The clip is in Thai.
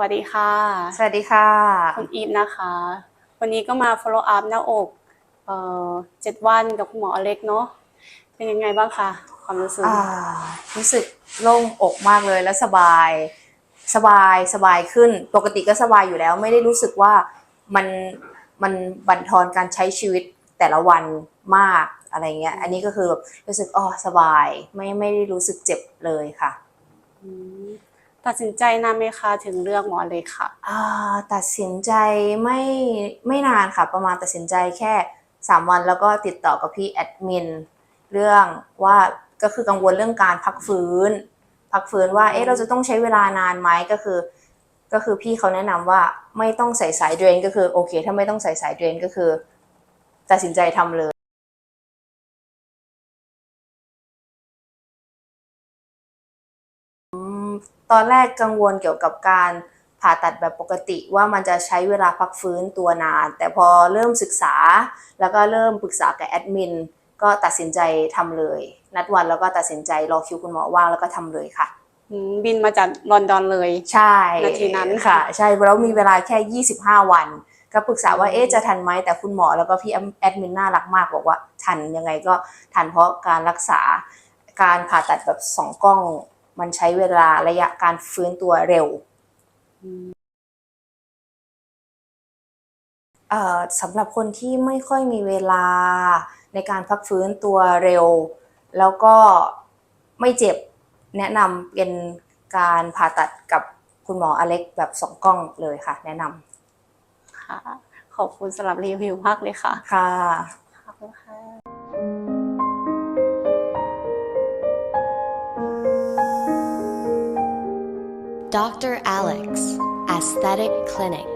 วัสดีค่ะ สวัสดีค่ะคุณอีฟนะคะ วันนี้ก็มา follow up หน้าอกเอ่อเจ็ดวันกับคุณหมออเล็กเนาะเป็นยังไงบ้างคะความรู้สึกอ่ารู้สึกโล่งอกมากเลยและสบาย สบายสบายขึ้น ปกติก็สบายอยู่แล้ว ไม่ได้รู้สึกว่ามันมันบั่นทอนการใช้ชีวิตแต่ละวันมากอะไรเงี้ย อันนี้ก็คือแบบรู้สึกอ๋อสบาย ไม่ไม่ได้รู้สึกเจ็บเลยค่ะอืม ตัดสินใจนานไหมคะถึงเลือกหมออเล็กค่ะ อ่าตัดสินใจไม่ไม่นานค่ะ ประมาณตัดสินใจแค่สามวันแล้วก็ติดต่อกับพี่แอดมินเรื่องว่าก็คือกังวลเรื่องการพักฟื้น พักฟื้นว่าเอ๊ะเราจะต้องใช้เวลานานไหมก็คือ ก็คือพี่เขาแนะนำว่าไม่ต้องใส่สายเดรนก็คือโอเค ถ้าไม่ต้องใส่สายเดรนก็คือ ตัดสินใจทำเลย ตอนแรกกังวลเกี่ยวกับการผ่าตัดแบบปกติว่ามันจะใช้เวลาพักฟื้นตัวนาน แต่พอเริ่มศึกษา แล้วก็เริ่มปรึกษากับแอดมินก็ตัดสินใจทำเลย นัดวันแล้วก็ตัดสินใจรอคิวคุณหมอว่างแล้วก็ทำเลยค่ะอืมบินมาจากลอนดอนเลย ใช่นาทีนั้นค่ะ ใช่แล้วมีเวลาแค่ 25 วัน ก็ปรึกษาว่าเอ๊ะจะทันไหมแต่คุณหมอแล้วก็พี่แอดมินน่ารักมากบอกว่าทันยังไงก็ทันเพราะการรักษาการผ่าตัดแบบสองกล้อง มันใช้เวลาระยะการฟื้นตัวเร็วเอ่อสำหรับคนที่ไม่ค่อยมีเวลาในการพักฟื้นตัวเร็ว แล้วก็ไม่เจ็บแนะนำเป็นการผ่าตัดกับคุณหมออเล็กแบบสองกล้องเลยค่ะ แนะนค่ะ ขอบคุณสำหรับรีวิวมากเลยค่ะำค่ะขอบคุณค่ะ Dr. Alex Aesthetic Clinic